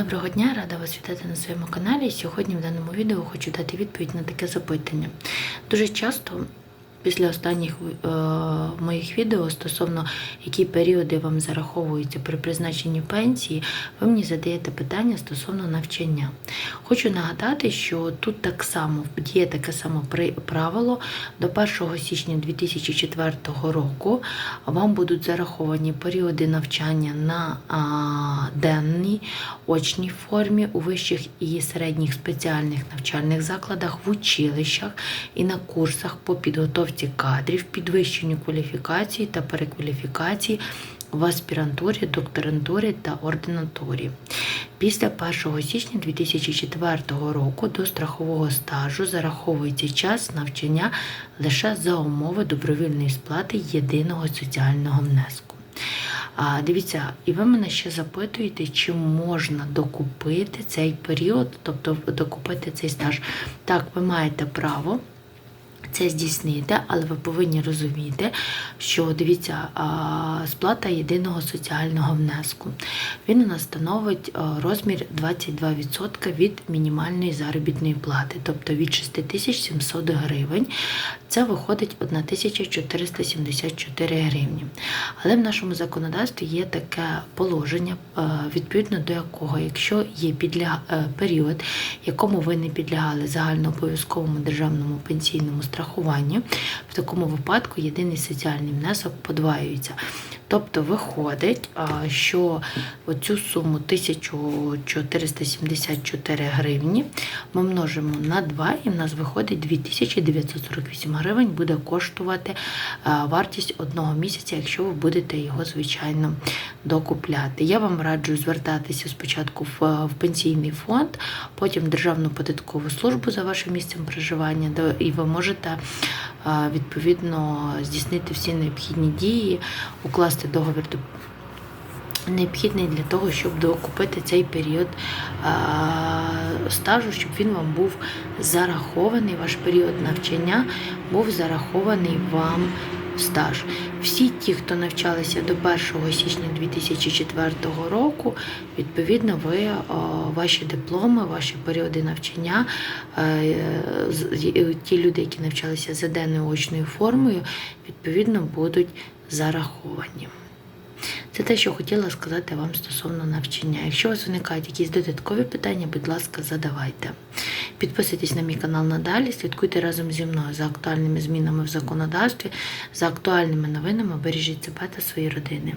Доброго дня, рада вас вітати на своєму каналі. Сьогодні в даному відео хочу дати відповідь на таке запитання. Дуже часто після останніх е, моїх відео стосовно які періоди вам зараховуються при призначенні пенсії, ви мені задаєте питання стосовно навчання. Хочу нагадати, що тут так само діє таке саме правило. До 1 січня 2004 року вам будуть зараховані періоди навчання на денній очній формі у вищих і середніх спеціальних навчальних закладах, в училищах і на курсах по підготовці кадрів, підвищенню кваліфікації та перекваліфікації в аспірантурі, докторантурі та ординатурі. Після 1 січня 2004 року до страхового стажу зараховується час навчання лише за умови добровільної сплати єдиного соціального внеску. А, дивіться, і ви мене ще запитуєте, чи можна докупити цей період, тобто докупити цей стаж. Так, ви маєте право це здійснити, але ви повинні розуміти, що дивіться, сплата єдиного соціального внеску. Він у нас становить розмір 22% від мінімальної заробітної плати, тобто від 6700 гривень. Це виходить 1474 гривні. Але в нашому законодавстві є таке положення, відповідно до якого, якщо є е, період, якому ви не підлягали загальнообов'язковому державному пенсійному страхуванню, в такому випадку єдиний соціальний внесок подваюється. Тобто виходить, що оцю суму 1474 гривні ми множимо на 2 і в нас виходить 2948 гривень буде коштувати вартість одного місяця, якщо ви будете його, звичайно, докупляти. Я вам раджу звертатися спочатку в, пенсійний фонд, потім в Державну податкову службу за вашим місцем проживання, і ви можете відповідно здійснити всі необхідні дії, укласти договір необхідний для того, щоб докупити цей період стажу, щоб він вам був зарахований, ваш період навчання був зарахований вам стаж. Всі ті, хто навчалися до 1 січня 2004 року, відповідно, ви ваші дипломи, ваші періоди навчання, е, ті люди, які навчалися за денною очною формою, відповідно будуть зараховані. Це те, що хотіла сказати вам стосовно навчання. Якщо у вас виникають якісь додаткові питання, будь ласка, задавайте. Підписуйтесь на мій канал надалі, слідкуйте разом зі мною за актуальними змінами в законодавстві, за актуальними новинами, бережіть себе та свої родини.